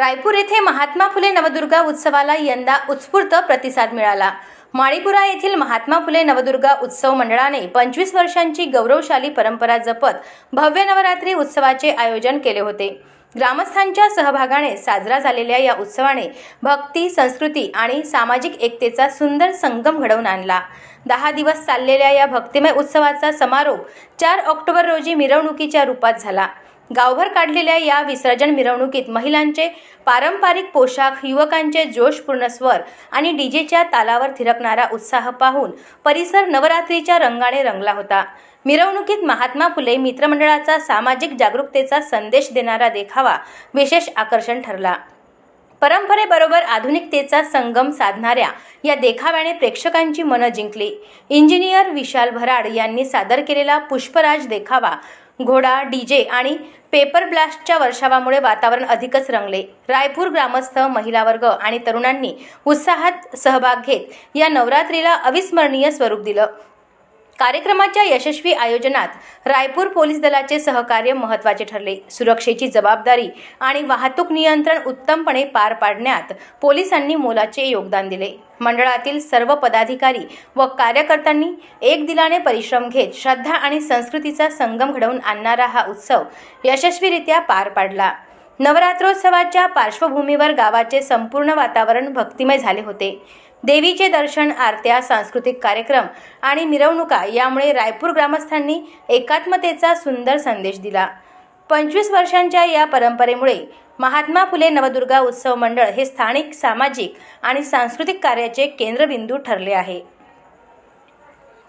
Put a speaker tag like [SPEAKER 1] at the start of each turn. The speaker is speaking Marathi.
[SPEAKER 1] रायपूर येथे महात्मा फुले नवदुर्गा उत्सवाला यंदा उत्स्फूर्त प्रतिसाद मिळाला. माळीपुरा येथील महात्मा फुले नवदुर्गा उत्सव मंडळाने पंचवीस वर्षांची गौरवशाली परंपरा जपत भव्य नवरात्री उत्सवाचे आयोजन केले होते. ग्रामस्थांच्या सहभागाने साजरा झालेल्या या उत्सवाने भक्ती संस्कृती आणि सामाजिक एकतेचा सुंदर संगम घडवून आणला. दहा दिवस चाललेल्या या भक्तिमय उत्सवाचा समारोप चार ऑक्टोबर रोजी मिरवणुकीच्या रूपात झाला. गावभर काढलेल्या या विसर्जन मिरवणुकीत महिलांचे पारंपरिक पोशाख युवकांचे जोशपूर्ण स्वर आणि डीजेच्या तालावर थिरकणारा उत्साह पाहून परिसर नवरात्रीच्या रंगाने रंगला होता. मिरवणुकीत महात्मा फुले मित्रमंडळाचा सामाजिक जागरूकतेचा संदेश देणारा देखावा विशेष आकर्षण ठरला. परंपरेबरोबर आधुनिकतेचा संगम साधणाऱ्या या देखाव्याने प्रेक्षकांची मनं जिंकली. इंजिनियर विशाल भराड यांनी सादर केलेला पुष्पराज देखावा घोडा डीजे आणि पेपर ब्लास्टच्या वर्षावामुळे वातावरण अधिकच रंगले. रायपूर ग्रामस्थ महिला वर्ग आणि तरुणांनी उत्साहात सहभाग घेत या नवरात्रीला अविस्मरणीय स्वरूप दिलं. कार्यक्रमाच्या यशस्वी आयोजनात रायपूर पोलीस दलाचे सहकार्य महत्त्वाचे ठरले. सुरक्षेची जबाबदारी आणि वाहतूक नियंत्रण उत्तमपणे पार पाडण्यात पोलिसांनी मोलाचे योगदान दिले. मंडळातील सर्व पदाधिकारी व कार्यकर्त्यांनी एक दिलाने परिश्रम घेत श्रद्धा आणि संस्कृतीचा संगम घडवून आणणारा हा उत्सव यशस्वीरित्या पार पाडला. नवरात्रोत्सवाच्या पार्श्वभूमीवर गावाचे संपूर्ण वातावरण भक्तिमय झाले होते. देवीचे दर्शन आरत्या सांस्कृतिक कार्यक्रम आणि मिरवणुका यामुळे रायपूर ग्रामस्थांनी एकात्मतेचा सुंदर संदेश दिला. पंचवीस वर्षांच्या या परंपरेमुळे महात्मा फुले नवदुर्गा उत्सव मंडळ हे स्थानिक सामाजिक आणि सांस्कृतिक कार्याचे केंद्रबिंदू ठरले आहे.